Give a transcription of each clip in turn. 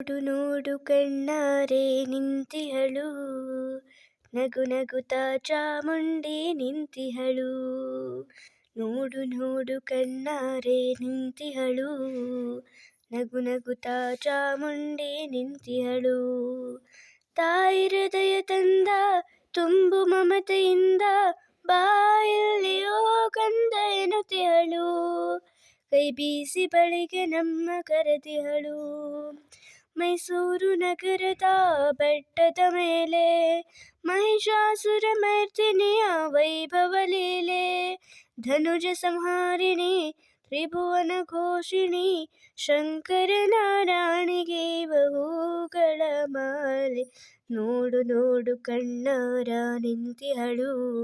ನೋಡು ನೋಡು ಕಣ್ಣಾರೆ ನಿಂತಿಹಳು. ನಗು ನಗುತ್ತಾ ಚಾಮುಂಡಿ ನಿಂತಿಹಳು. ನೋಡು ನೋಡು ಕಣ್ಣಾರೆ ನಿಂತಿಹಳು. ನಗು ನಗುತ್ತಾ ಚಾಮುಂಡಿ ನಿಂತಿಹಳು. ತಾಯಿ ಹೃದಯ ತಂದ ತುಂಬು ಮಮತೆಯಿಂದ ಬಾಯಲ್ಲಿಯೋ ಕಂದ ಎನ್ನುತ್ತಿಹಳು ಕೈ ಬೀಸಿ ಬಳಿಗೆ ನಮ್ಮ ಕರೆದಿಹಳು ಮೈಸೂರು ನಗರದ ಬೆಟ್ಟದ ಮೇಲೆ ಮಹಿಷಾಸುರ ಮರ್ದಿನಿಯ ವೈಭವ ಲೀಲೆ ಧನುಜ ಸಂಹಾರಿಣಿ ತ್ರಿಭುವನ ಘೋಷಿಣಿ ಶಂಕರನಾರಾಯಣಿಗೆ ಬಹುಗಳ ಮಾಲೆ. ನೋಡು ನೋಡು ಕಣ್ಣಾರ ನಿಂತಿಹಳು.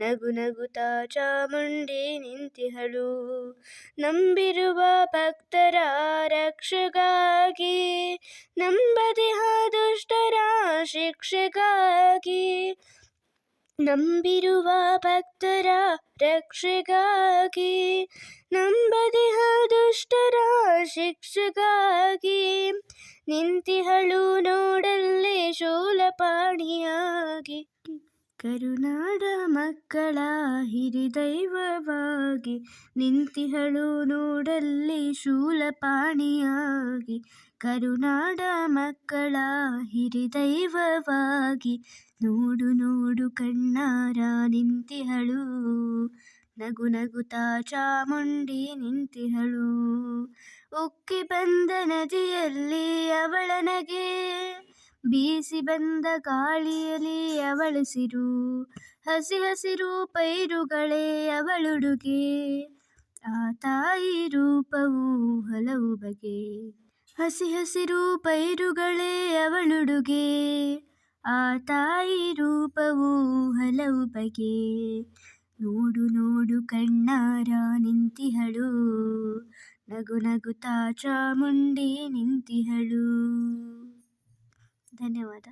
ನಗು ನಗುತಾ ಚಾಮುಂಡಿ ನಿಂತಿಹಳು. ನಂಬಿರುವ ಭಕ್ತರ ರಕ್ಷೆಗಾಗಿ ನಂಬದಿಹ ದುಷ್ಟರ ಶಿಕ್ಷೆಗಾಗಿ ನಂಬಿರುವ ಭಕ್ತರ ರಕ್ಷೆಗಾಗಿ ನಂಬದಿಹ ದುಷ್ಟರ ಶಿಕ್ಷೆಗಾಗಿ ನಿಂತಿಹಳು ನೋಡಲ್ಲಿ ಶೂಲಪಾಣಿಯಾಗಿ. ಕರುನಾಡ ಮಕ್ಕಳ ಹಿರಿದೈವವಾಗಿ ನಿಂತಿಹಳು ನೋಡಲ್ಲಿ ಶೂಲಪಾಣಿಯಾಗಿ. ಕರುನಾಡ ಮಕ್ಕಳ ಹಿರಿದೈವವಾಗಿ ನೋಡು ನೋಡು ಕಣ್ಣಾರ ನಿಂತಿಹಳು. ನಗು ನಗುತಾ ಚಾಮುಂಡಿ ನಿಂತಿಹಳು. ಉಕ್ಕಿ ಬಂದ ನದಿಯಲ್ಲಿ ಅವಳ ನಗೆ ಬೀಸಿ ಬಂದ ಗಾಳಿಯಲ್ಲಿ ಅವಳಿಸಿರು ಹಸಿ ಹಸಿರು ಪೈರುಗಳೇ ಅವಳುಡುಗೆ. ಆ ತಾಯಿ ರೂಪವು ಹಲವು ಬಗೆ. ಹಸಿ ಹಸಿರು ಪೈರುಗಳೇ ಅವಳುಡುಗೆ. ಆ ತಾಯಿ ರೂಪವು ಹಲವು ಬಗೆ. ನೋಡು ನೋಡು ಕಣ್ಣಾರ ನಿಂತಿಹಳು. ನಗು ನಗುತ್ತಾ ಚಾಮುಂಡಿ ನಿಂತಿಹಳು. ಧನ್ಯವಾದ.